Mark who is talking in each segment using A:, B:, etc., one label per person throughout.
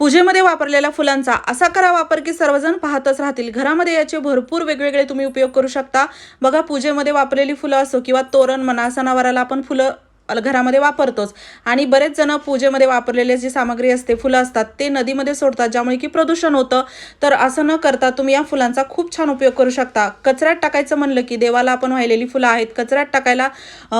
A: पूजेमध्ये वापरलेल्या फुलांचा असा करा वापर की सर्वजण पाहतच राहतील. घरामध्ये याचे भरपूर वेगवेगळे तुम्ही उपयोग करू शकता. बघा पूजेमध्ये वापरलेली फुलं असो किंवा तोरण म्हणा सणावाराला आपण फुलं घरामध्ये वापरतोच. आणि बरेच जण पूजेमध्ये वापरलेले जी सामग्री असते फुलं असतात ते नदीमध्ये सोडतात ज्यामुळे की प्रदूषण होतं. तर असं न करता तुम्ही या फुलांचा खूप छान उपयोग करू शकता. कचऱ्यात टाकायचं म्हणलं की देवाला आपण वाहिलेली फुलं आहेत. कचऱ्यात टाकायला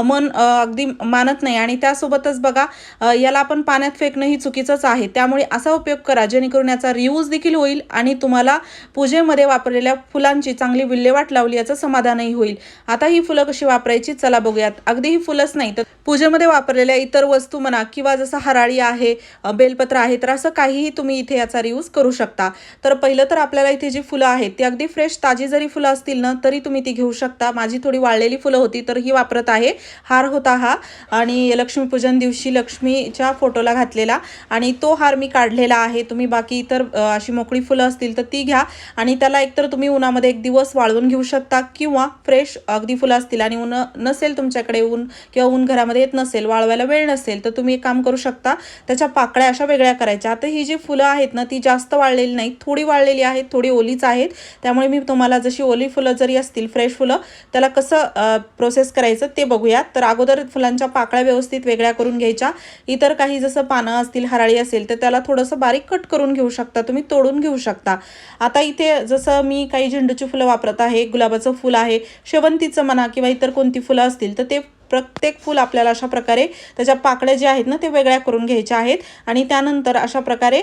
A: मन अगदी मानत नाही. आणि त्यासोबतच बघा याला आपण पाण्यात फेकणं ही चुकीचंच आहे. त्यामुळे असा उपयोग करा जेणेकरून याचा रियूज देखील होईल आणि तुम्हाला पूजेमध्ये वापरलेल्या फुलांची चांगली विल्हेवाट लावली याचं समाधानही होईल. आता ही फुलं कशी वापरायची? चला बघूयात. अगदी ही फुलंच नाही तर पूजेमध्ये वापरलेल्या इतर वस्तू म्हणा किंवा जसं हराळी आहे बेलपत्र आहे तर असं काहीही तुम्ही इथे याचा रियूज करू शकता. तर पहिलं तर आपल्याला इथे जी फुलं आहेत ती अगदी फ्रेश ताजी जरी फुलं असतील ना तरी तुम्ही ती घेऊ शकता. माझी थोडी वाळलेली फुलं होती तर ही वापरत आहे. हार होता हा. आणि लक्ष्मीपूजन दिवशी लक्ष्मीच्या फोटोला घातलेला. आणि तो हार मी काढलेला आहे. तुम्ही बाकी इतर अशी मोकळी फुलं असतील तर ती घ्या. आणि त्याला एकतर तुम्ही उन्हामध्ये एक दिवस वाळवून घेऊ शकता किंवा फ्रेश अगदी फुलं असतील आणि ऊन नसेल तुमच्याकडे ऊन किंवा ऊन घरामध्ये येत नसेल वाळवायला वेळ नसेल तर तुम्ही एक काम करू शकता त्याच्या पाकळ्या अशा वेगळ्या करायच्या. आता ही जी फुलं आहेत ना ती जास्त वाळलेली नाहीत. थोडी वाळलेली आहेत थोडी ओलीच आहेत. त्यामुळे मी तुम्हाला जशी ओली फुलं जरी असतील फ्रेश फुलं त्याला कसं प्रोसेस करायचं ते बघूयात. तर अगोदर फुलांच्या पाकळ्या व्यवस्थित वेगळ्या करून घ्यायच्या. इतर काही जसं पानं असतील हराळी असेल तर त्याला थोडंसं बारीक कट करून घेऊ शकता. तुम्ही तोडून घेऊ शकता. आता इथे जसं मी काही झेंडूची फुलं वापरत आहे गुलाबाचं फुल आहे शेवंतीचं म्हणा किंवा इतर कोणती फुलं असतील तर ते प्रत्येक फूल आपल्याला अशा प्रकारे त्याच्या पाकळ्या ज्या आहेत ना ते वेगळ्या करून घ्यायच्या आहेत. आणि त्यानंतर अशा प्रकारे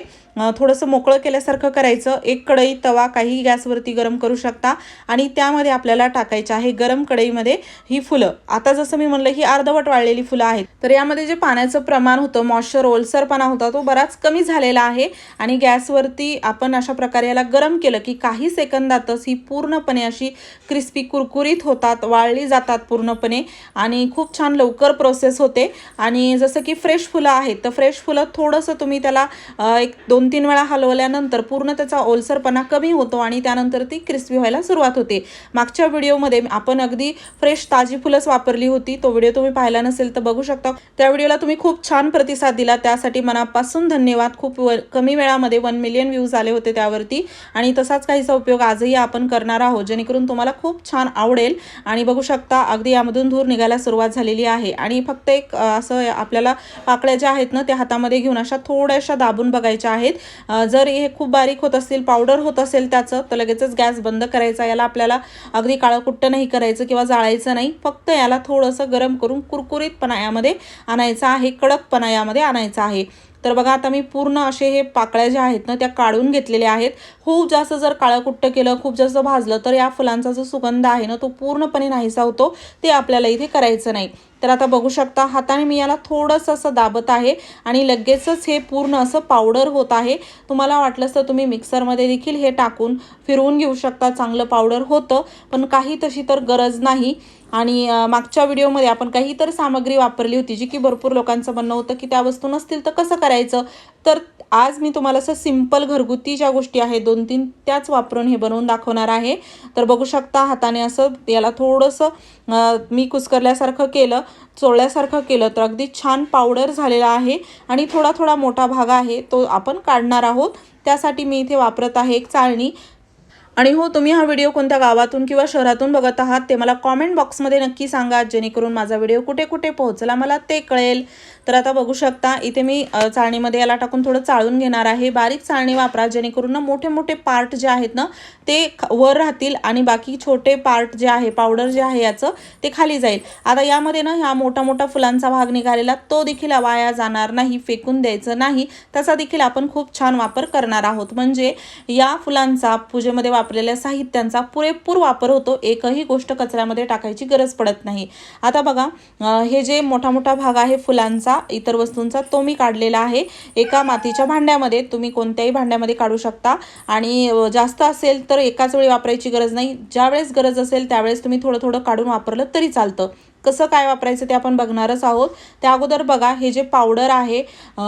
A: थोडंसं मोकळं केल्यासारखं करायचं. एक कढई तवा काही गॅसवरती गरम करू शकता. आणि त्यामध्ये आपल्याला टाकायचं आहे गरम कढईमध्ये ही फुलं. आता जसं मी म्हणलं ही अर्धवट वाळलेली फुलं आहेत. तर यामध्ये जे पाण्याचं प्रमाण होतं मॉइश्चर ओलसरपणा होता तो बराच कमी झालेला आहे. आणि गॅसवरती आपण अशा प्रकारे याला गरम केलं की काही सेकंदातच ही पूर्णपणे अशी क्रिस्पी कुरकुरीत होतात वाळली जातात पूर्णपणे. आणि खूप छान लवकर प्रोसेस होते. आणि जसं की फ्रेश फुलं आहेत तर फ्रेश फुलं थोडंसं तुम्ही त्याला एक दोन तीन वेळा हलवल्यानंतर पूर्ण त्याचा ओलसरपणा कमी होतो आणि त्यानंतर ती क्रिस्पी व्हायला सुरुवात होते. मागच्या व्हिडिओमध्ये आपण अगदी फ्रेश ताजी फुलंच वापरली होती. तो व्हिडिओ तुम्ही पाहिला नसेल तर बघू शकता. त्या व्हिडिओला तुम्ही खूप छान प्रतिसाद दिला. त्यासाठी मनापासून धन्यवाद. खूप व कमी वेळामध्ये वन मिलियन व्ह्यूज आले होते त्यावरती. आणि तसाच काहीसा उपयोग आजही आपण करणार आहोत जेणेकरून तुम्हाला खूप छान आवडेल. आणि बघू शकता अगदी यामधून धूर निघायला सुरुवात झालेली आहे. आणि फक्त एक असं आपल्याला पाकळ्या ज्या आहेत ना त्या हातामध्ये घेऊन अशा थोड्याशा दाबून बघायच्या आहेत. जर हे खूप बारीक होत असतील पावडर होत असेल त्याचं तर लगेचच गॅस बंद करायचा. याला आपल्याला अगदी काळं कुट्ट नाही करायचं किंवा जाळायचं नाही. फक्त याला थोडंसं गरम करून कुरकुरीतपणा यामध्ये आणायचा आहे कडकपणा यामध्ये आणायचा आहे. तर बघा आता मी पूर्ण असे हे पाकळ्या ज्या आहेत ना त्या काढून घेतलेल्या आहेत. खूप जास्त जर काळंकुट्ट केलं खूप जास्त भाजलं तर या फुलांचा जो सुगंध आहे ना तो पूर्णपणे नाहीसा होतो. ते आपल्याला इथे करायचं नाही. तर आता बघू शकता हाताने मी याला थोडंसं असं दाबत आहे आणि लगेचच हे पूर्ण असं पावडर होत आहे. तुम्हाला वाटलंच तर तुम्ही मिक्सरमध्ये देखील हे टाकून फिरवून घेऊ शकता चांगलं पावडर होतं पण काही तशी तर गरज नाही. आणि मागच्या व्हिडिओमध्ये आपण काही तर सामग्री वापरली होती जी की भरपूर लोकांचं म्हणणं होतं की त्या वस्तू नसतील तर कसं करायचं? तर आज मी तुम्हाला असं सिंपल घरगुती ज्या गोष्टी आहेत दोन तीन त्याच वापरून हे बनवून दाखवणार आहे. तर बघू शकता हाताने असं याला थोडंसं मी कुस्करल्यासारखं केलं चोळल्यासारखं केलं तर अगदी छान पावडर झालेला आहे. आणि थोडा थोडा मोठा भाग आहे तो आपण काढणार आहोत. त्यासाठी मी इथे वापरत आहे एक चाळणी. आणि हो तुम्ही हा व्हिडिओ कोणत्या गावातून किंवा शहरातून बघत आहात ते मला कॉमेंट बॉक्समध्ये नक्की सांगा जेणेकरून माझा व्हिडिओ कुठे कुठे पोहोचला मला ते कळेल. तर आता बघू शकता इथे मी चाळणीमध्ये याला टाकून थोडं चाळून घेणार आहे. बारीक चाळणी वापरा जेणेकरून ना मोठे मोठे पार्ट जे आहेत ना ते ख- वर राहतील आणि बाकी छोटे पार्ट जे आहे पावडर जे आहे याचं ते खाली जाईल. आता यामध्ये ना ह्या मोठा मोठा फुलांचा भाग निघालेला तो देखील वाया जाणार नाही फेकून द्यायचं नाही. त्याचा देखील आपण खूप छान वापर करणार आहोत. म्हणजे या फुलांचा पूजेमध्ये वापरलेल्या साहित्यांचा पुरेपूर वापर होतो. एकही गोष्ट कचऱ्यामध्ये टाकायची गरज पडत नाही. आता बघा हे जे मोठा मोठा भाग आहे फुलांचा इतर वस्तूंचा तो मी काढलेला आहे. एका मातीच्या भांड्यामध्ये तुम्ही कोणत्याही भांड्यामध्ये काढू शकता. आणि जास्त असेल तर एकाच वेळी वापरायची गरज नाही. ज्यावेळेस गरज असेल त्यावेळेस तुम्ही थोडं थोडं काढून वापरलं तरी चालतं. कसं काय वापरायचं ते आपण बघणारच आहोत. त्या अगोदर बघा हे जे पावडर आहे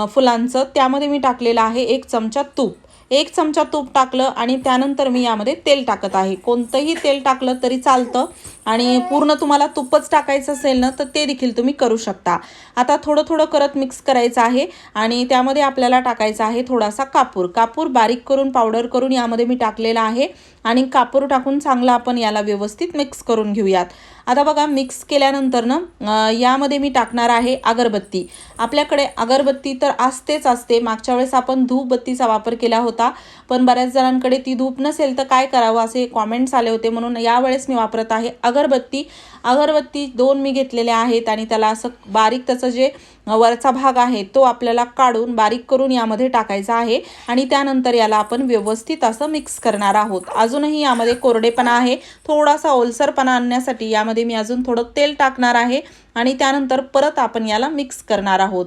A: फुलांचं त्यामध्ये मी टाकलेलं आहे एक चमचा तूप. एक चमचा तूप टाकलं आणि त्यानंतर मी यामध्ये तेल टाकत आहे. कोणतंही तेल टाकलं तरी चालतं आणि पूर्ण तुम्हाला तुपच टाकायचं असेल ना तर ते देखील तुम्ही करू शकता. आता थोडं थोडं करत मिक्स करायचं आहे आणि त्यामध्ये आपल्याला टाकायचा आहे थोडासा कापूर. कापूर बारीक करून पावडर करून यामध्ये मी टाकलेला आहे आणि कापूर टाकून चांगला आपण याला व्यवस्थित मिक्स करून घेऊयात. आता बघा मिक्स केल्यानंतर ना यामध्ये मी टाकणार आहे अगरबत्ती. आपल्याकडे अगरबत्ती तर असतेच असते. मागच्या वेळेस आपण धूपबत्तीचा वापर केला होता पण बऱ्याच जणांकडे ती धूप नसेल तर काय करावं असे कॉमेंट्स आले होते म्हणून यावेळेस मी वापरत आहे अगरबत्ती. अगरबत्ती दोन मी घेतलेल्या आहेत आणि त्याला असं बारीक त्याचं जे वरचा भाग आहे तो आपल्याला काढून बारीक करून यामध्ये टाकायचा आहे आणि त्यानंतर याला आपण व्यवस्थित असं मिक्स करणार आहोत. अजूनही यामध्ये कोरडेपणा आहे. थोडासा ओलसरपणा आणण्यासाठी यामध्ये मी अजून थोडं तेल टाकणार आहे आणि त्यानंतर परत आपण याला मिक्स करणार आहोत.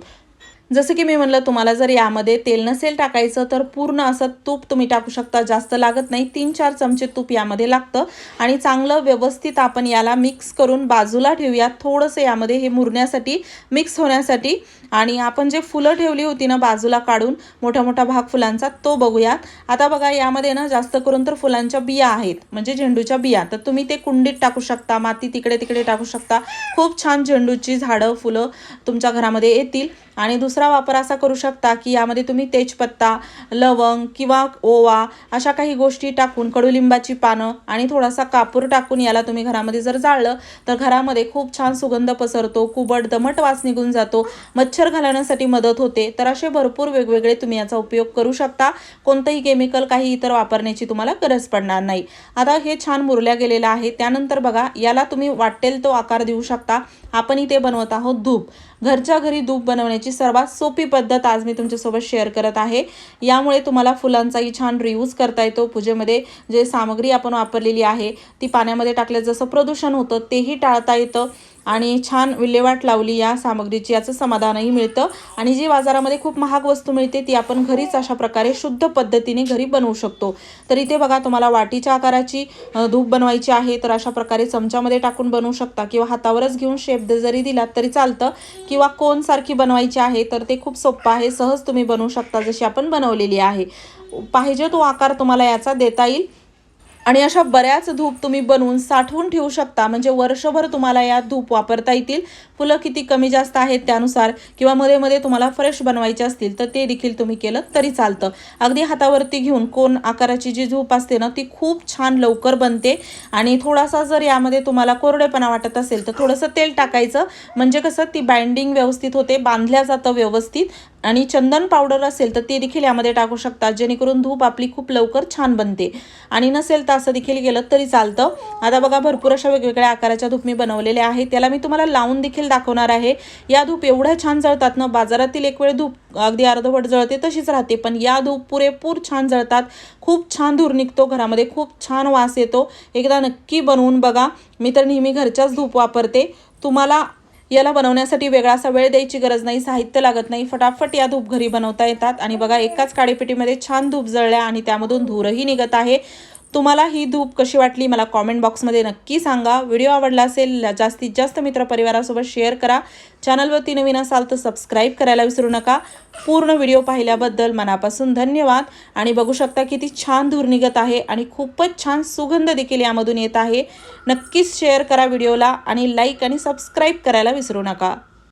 A: जसं की मी म्हणलं तुम्हाला जर यामध्ये तेल नसेल टाकायचं तर पूर्ण असं तूप तुम्ही टाकू शकता. जास्त लागत नाही. तीन चार चमचे तूप यामध्ये लागतं. आणि चांगलं व्यवस्थित आपण याला मिक्स करून बाजूला ठेवूया. थोडंसं यामध्ये हे मुरण्यासाठी मिक्स होण्यासाठी. आणि आपण जे फुलं ठेवली होती ना बाजूला काढून मोठा मोठा भाग फुलांचा तो बघूयात. आता बघा यामध्ये ना जास्त करून तर फुलांच्या बिया आहेत म्हणजे झेंडूच्या बिया. तर तुम्ही ते कुंडीत टाकू शकता माती तिकडे तिकडे टाकू शकता. खूप छान झेंडूची झाडं फुलं तुमच्या घरामध्ये येतील. आणि दुसरा वापर असा करू शकता की यामध्ये तुम्ही तेजपत्ता लवंग किंवा ओवा अशा काही गोष्टी टाकून कडुलिंबाची पानं आणि थोडासा कापूर टाकून याला तुम्ही घरामध्ये जर जाळलं तर घरामध्ये खूप छान सुगंध पसरतो कुबट दमट वास निघून जातो मच्छर घालवण्यासाठी मदत होते. तर असे भरपूर वेगवेगळे तुम्ही याचा उपयोग करू शकता. कोणतंही केमिकल काही इतर वापरण्याची तुम्हाला गरज पडणार नाही. आता हे छान मुरल्या गेलेलं आहे. त्यानंतर बघा याला तुम्ही वाटेल तो आकार देऊ शकता. आपण इथे बनवत आहोत धूप. घरच्या घरी धूप बनवण्याची सर्वात सोपी पद्धत आज मी तुमच्यासोबत शेअर करत आहे. यामुळे तुम्हाला फुलांचाही छान रियूज करता येतो. पूजेमध्ये जे सामग्री आपण वापरलेली आहे ती पाण्यामध्ये टाकल्यास जसं प्रदूषण होतं तेही टाळता येतं. आणि छान विल्हेवाट लावली या सामग्रीची याचं समाधानही मिळतं. आणि जी बाजारामध्ये खूप महाग वस्तू मिळते ती आपण घरीच अशा प्रकारे शुद्ध पद्धतीने घरी बनवू शकतो. तर इथे बघा तुम्हाला वाटीच्या आकाराची धूप बनवायची आहे तर अशा प्रकारे चमच्यामध्ये टाकून बनवू शकता. किंवा हातावरच घेऊन शेप जरी दिलात तरी चालतं. किंवा कोनसारखी बनवायची आहे तर ते खूप सोपं आहे. सहज तुम्ही बनवू शकता जशी आपण बनवलेली आहे. पाहिजे तो आकार तुम्हाला याचा देता येईल. आणि अशा बऱ्याच धूप तुम्ही बनवून साठवून ठेवू शकता. म्हणजे वर्षभर तुम्हाला या धूप वापरता येतील. फुलं किती कमी जास्त आहेत त्यानुसार किंवा मध्ये मध्ये तुम्हाला फ्रेश बनवायचे असतील तर ते देखील तुम्ही केलं तरी चालतं. अगदी हातावरती घेऊन कोण आकाराची जी धूप असते ना ती खूप छान लवकर बनते. आणि थोडासा जर यामध्ये तुम्हाला कोरडेपणा वाटत असेल तर थोडंसं तेल टाकायचं. म्हणजे कसं ती बाइंडिंग व्यवस्थित होते बांधल्या जातं व्यवस्थित. आणि चंदन पावडर असेल तर ते देखील यामध्ये टाकू शकता जेणेकरून धूप आपली खूप लवकर छान बनते. आणि नसेल तर असं देखील गेलं तरी चालतं. आता बघा भरपूर अशा वेगवेगळ्या आकाराच्या धूप मी बनवलेल्या आहेत. त्याला मी तुम्हाला लावून देखील दाखवणार आहे. या धूप एवढ्या छान जळतात ना बाजारातील एक वेळ धूप अगदी अर्धवट जळते तशीच राहते. पण या धूप पुरेपूर छान जळतात. खूप छान धूर निघतो घरामध्ये. खूप छान वास येतो. एकदा नक्की बनवून बघा. मी तर नेहमी घरच्याच धूप वापरते. तुम्हाला याला बनवण्यासाठी वेगळा असा वेळ द्यायची गरज नाही साहित्य लागत नाही. फटाफट या धूप घरी बनवता येतात. आणि बघा एकाच काडीपेटीमध्ये छान धूप जळल्या आणि त्यामधून धूरही निघत आहे. तुम्हाला ही धूप कशी वाटली मला कॉमेंट बॉक्समध्ये नक्की सांगा. व्हिडिओ आवडला असेल जास्तीत जास्त मित्रपरिवारासोबत शेअर करा. चॅनलवरती नवीन असाल तर सबस्क्राईब करायला विसरू नका. पूर्ण व्हिडिओ पाहिल्याबद्दल मनापासून धन्यवाद. आणि बघू शकता किती छान धूर निघत आहे आणि खूपच छान सुगंध देखील यामधून येत आहे. नक्कीच शेअर करा व्हिडिओला आणि लाईक आणि सबस्क्राईब करायला विसरू नका.